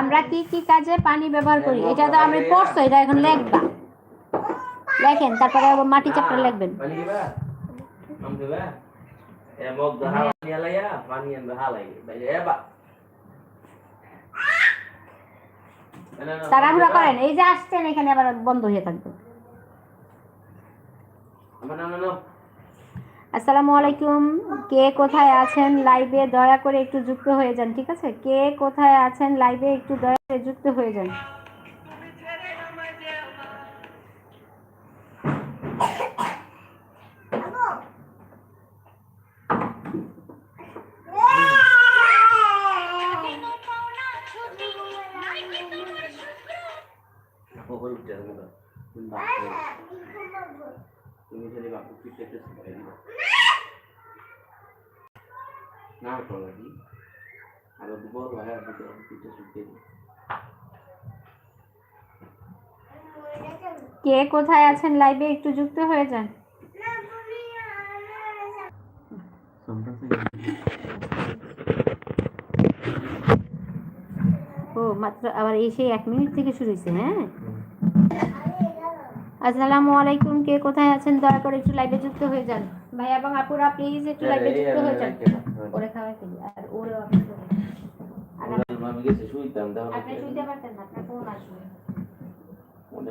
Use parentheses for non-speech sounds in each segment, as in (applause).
আমরা কি কি কাজে পানি ব্যবহার করি? এটা তো আমি পড়ছো এটা এখন লেখবা। লেখেন তারপরে মাটি চাপটা লিখবেন। তাড়াহুড়া করেন এই যে আসছেন এখানে আবার বন্ধ হয়ে থাকবে। আমার আসসালামু আলাইকুম। কে কোথায় আছেন? লাইভে দয়া করে একটু যুক্ত হয়ে যান, ঠিক আছে? কে কোথায় আছেন? লাইভে একটু দয়া করে যুক্ত হয়ে যান। যাবে না তুমি খালি বাপু পিঠে একটু শিখাই না ভাই আর পিঠে কে কোথায় আছেন? লাইভে একটু যুক্ত হয়ে যান। ও, মাত্র আবার এই সেই এক মিনিট থেকে শুরু হয়েছে হ্যাঁ? আসসালামু আলাইকুম কে কোথায় আছেন? দয়া করে একটু লাইভে যুক্ত হয়ে যান। ভাই এবং আপুরা প্লিজ একটু লাইভে যুক্ত হয়ে যান। ওরে খাওয়াই ফেলি আর ওরে আপনি আমি গেছে শুইতাম তাহলে আপনি শুনতে পারতেন না আপনার ফোন আসবে। মনে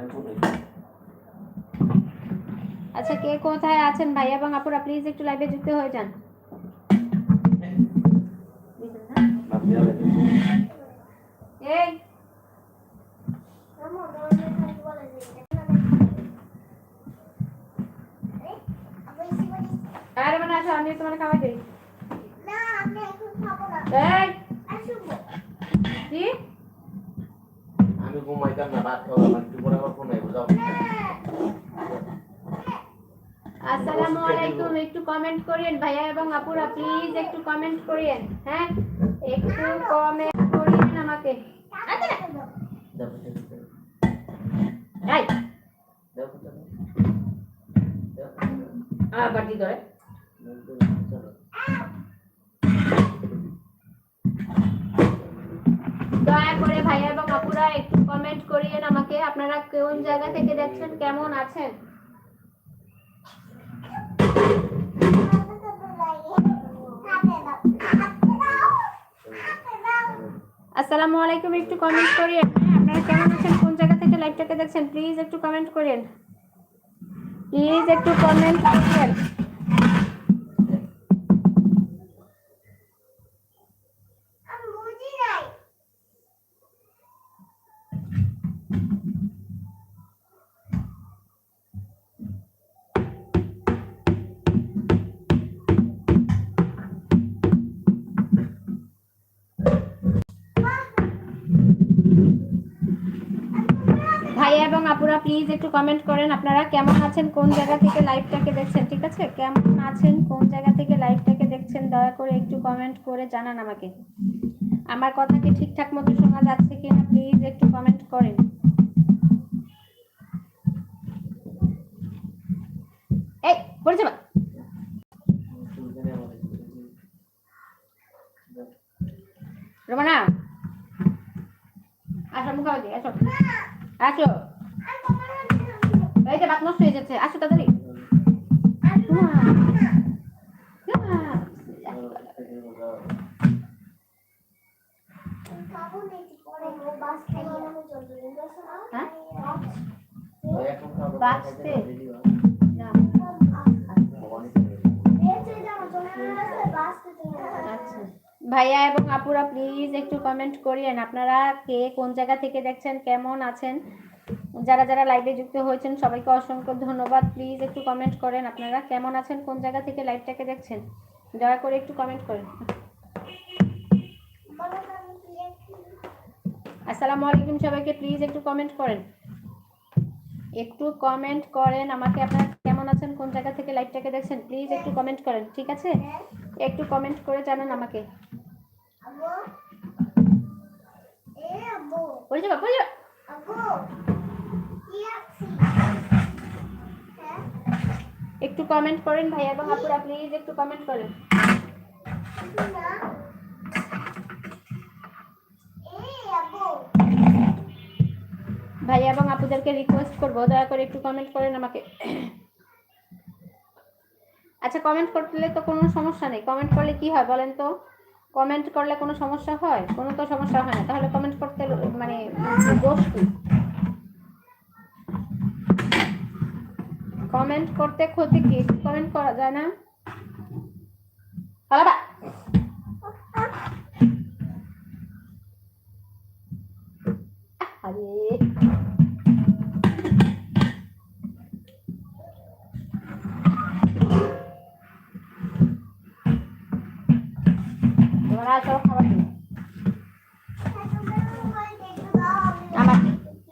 আচ্ছা কে কোথায় আছেন ভাই এবং আপুরা প্লিজ একটু লাইভে যুক্ত হয়ে যান বাপি আলে এই মানে আমি তোমার খাওয়াই দিই এই। কি? আমি ঘুমাইতাম না রাত খাওয়া আমার একটু পরে আমার ফোন আইবো যাও। আসসালামু আলাইকুম একটু কমেন্ট করিয়েন ভাইয়া এবং আপুরা প্লিজ একটু কমেন্ট করিয়েন হ্যাঁ? একটু কমেন্ট করিয়েন আমাকে। এই। আবার দি ধরে দয়া করে ভাইয়া এবং আপুরা একটু কমেন্ট করিয়েন আমাকে। আপনারা কোন জায়গা থেকে দেখছেন? কেমন আছেন? আসসালামু আলাইকুম একটু কমেন্ট করিয়েন। হ্যাঁ, আপনারা কেমন আছেন? কোন জায়গা থেকে লাইভটাকে দেখছেন? প্লিজ একটু কমেন্ট করেন প্লিজ একটু কমেন্ট করেন প্লিজ একটু কমেন্ট করেন আপনারা কেমন আছেন, কোন জায়গা থেকে লাইভটাকে দেখছেন, ঠিক আছে? কেমন আছেন, কোন জায়গা থেকে লাইভটাকে দেখছেন, দয়া করে একটু কমেন্ট করে জানান আমাকে। আমার কথা কি ঠিকঠাক মতো শোনা যাচ্ছে কিনা প্লিজ একটু কমেন্ট করেন। এই পড়ে যাবা রোমানা। আসো, মুখ আসো। আসো। হয়ে আসো তাড়াতাড়ি। ভাইয়া এবং আপুরা প্লিজ একটু কমেন্ট করিয়েন। আপনারা কে, কোন জায়গা থেকে দেখছেন, কেমন আছেন? যারা যারা লাইভে যুক্ত হয়েছেন সবাইকে অসংখ্য ধন্যবাদ। প্লিজ একটু কমেন্ট করেন আপনারা কেমন আছেন কোন জায়গা থেকে লাইভটাকে দেখছেন? দয়া করে একটু কমেন্ট করেন। আসসালামু আলাইকুম সবাইকে প্লিজ একটু কমেন্ট করেন। একটু কমেন্ট করেন আমাকে আপনারা কেমন আছেন কোন জায়গা থেকে লাইভটাকে দেখছেন? প্লিজ একটু কমেন্ট করেন ঠিক আছে? একটু কমেন্ট করে জানান আমাকে। পড়ে যাবা পড়ে যাবা একটু কমেন্ট করেন ভাই এবং আপুরা প্লিজ একটু কমেন্ট করেন। ভাই এবং আপুদেরকে রিকোয়েস্ট করব, দয়া করে একটু কমেন্ট করেন আমাকে। আচ্ছা কমেন্ট করলে তো কোনো সমস্যা নেই। কমেন্ট করলে কি হয় বলেন তো? কমেন্ট করলে কোনো সমস্যা হয়? কোনো তো সমস্যা হয় না। তাহলে কমেন্ট করতে মানে দোষ কমেন্ট করতে ক্ষতি কি? কমেন্ট করা যায় না? আমার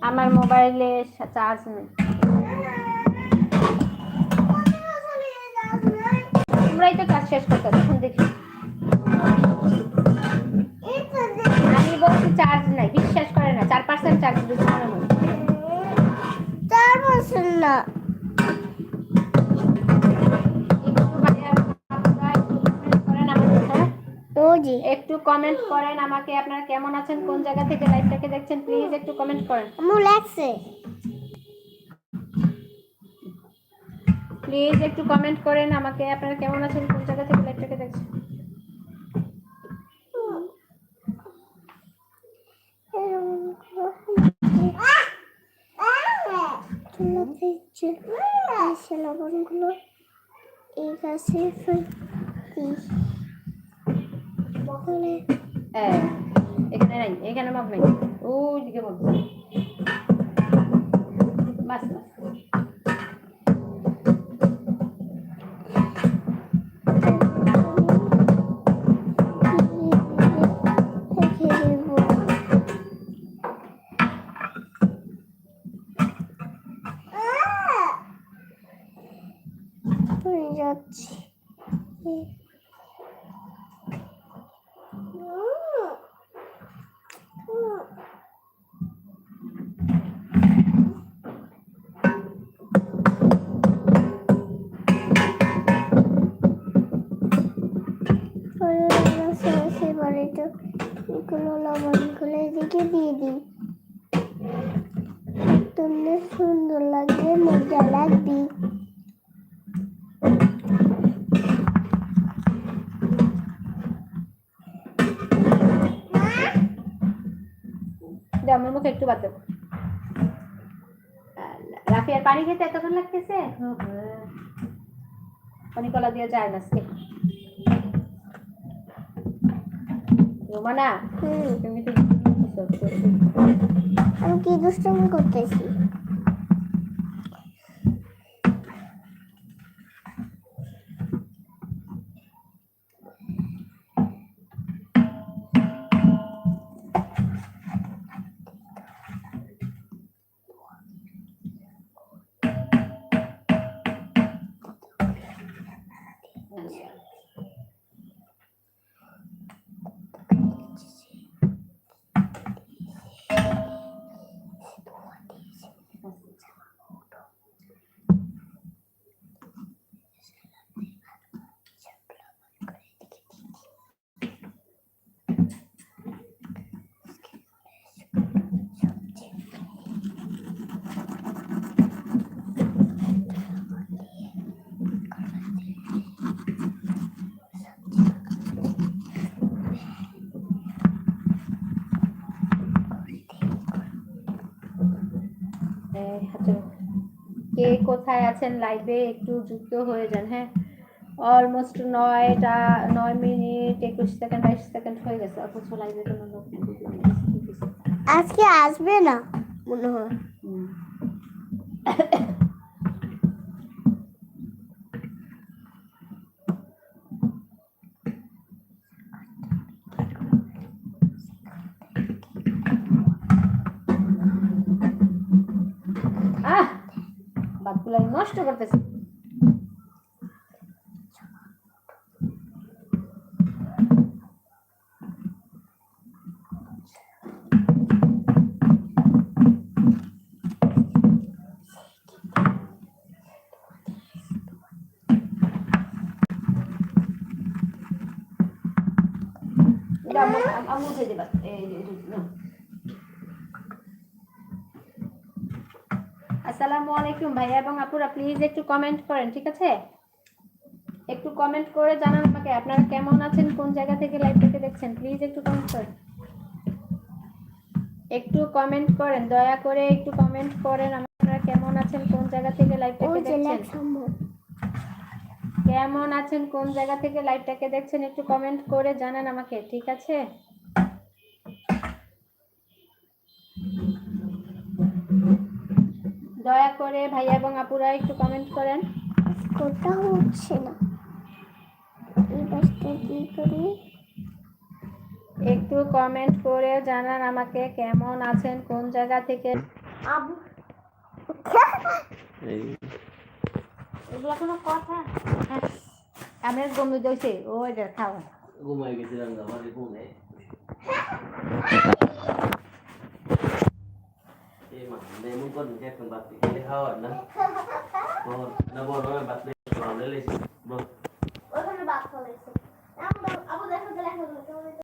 আমার মোবাইলে চার্জ নেই। তোমরাই তো কাজ শেষ করতে এখন দেখি। আমি বলছি চার্জ নাই বিশ্বাস করে না চার পার্সেন্ট চার্জ দিতে মনে হয়। একটু ভাইয়া, আপনারা একটু আমাকে, হ্যাঁ? কমেন্ট করেন আমাকে আপনারা কেমন আছেন কোন জায়গা থেকে লাইভটাকে দেখছেন প্লিজ একটু কমেন্ট করেন। প্লিজ একটু কমেন্ট করেন আমাকে, আপনারা কেমন আছেন, কোন জায়গা থেকে লাইভটাকে দেখছেন? লবণগুলো এই হ্যাঁ এখানে নাই, এখানে মগ নাই। ওই দিকে মগ বাস যাচ্ছি এবারে তো এগুলো লবণগুলো এদিকে দিয়ে দিই তুললে সুন্দর লাগবে মজা লাগবে দে আমার মুখে একটু বাদ দেবো রাফিয়ার পানি খেতে এতক্ষণ লাগতেছে? পানি কলা দিয়ে যায় না আজকে। রোমানা তুমি তো? আমি কি দুষ্টুমি করতেছি? কোথায় আছেন? লাইভে একটু যুক্ত হয়ে যান হ্যাঁ? অলমোস্ট নয়টা নয় মিনিট একুশ সেকেন্ড বাইশ সেকেন্ড হয়ে গেছে। অথচ লাইভে কোনো লোক আজকে আসবে না? মনে হয়। বাতগুলো নষ্ট করতেছে এটা আমু আমু মুছে দিবা এই আলাইকুম ভাইয়া এবং আপুরা প্লিজ একটু কমেন্ট করেন ঠিক আছে? একটু কমেন্ট করে জানান আমাকে আপনারা কেমন আছেন কোন জায়গা থেকে লাইভ থেকে দেখছেন? প্লিজ একটু কমেন্ট করেন। একটু কমেন্ট করেন দয়া করে একটু কমেন্ট করেন আপনারা কেমন আছেন কোন জায়গা থেকে লাইভ থেকে দেখছেন? কেমন আছেন কোন জায়গা থেকে লাইভটাকে দেখছেন একটু কমেন্ট করে জানান আমাকে ঠিক আছে? দয়া করে ভাইয়া এবং আপুরা একটু কমেন্ট করেন। কোথাও হচ্ছে না। এই পাশটা কি করি? একটু কমেন্ট করে জানান আমাকে কেমন আছেন কোন জায়গা থেকে? আবু। এই। এগুলো কোনো কথা? হ্যাঁ, আমি গমি দইছে ওই যে ঘুমাই গেছিলাম ঘুমে (laughs) এই মা দে মুখ কোন কে কোন বাতি কে খাওয়া না বল না বল না বাতি ভালো লেছি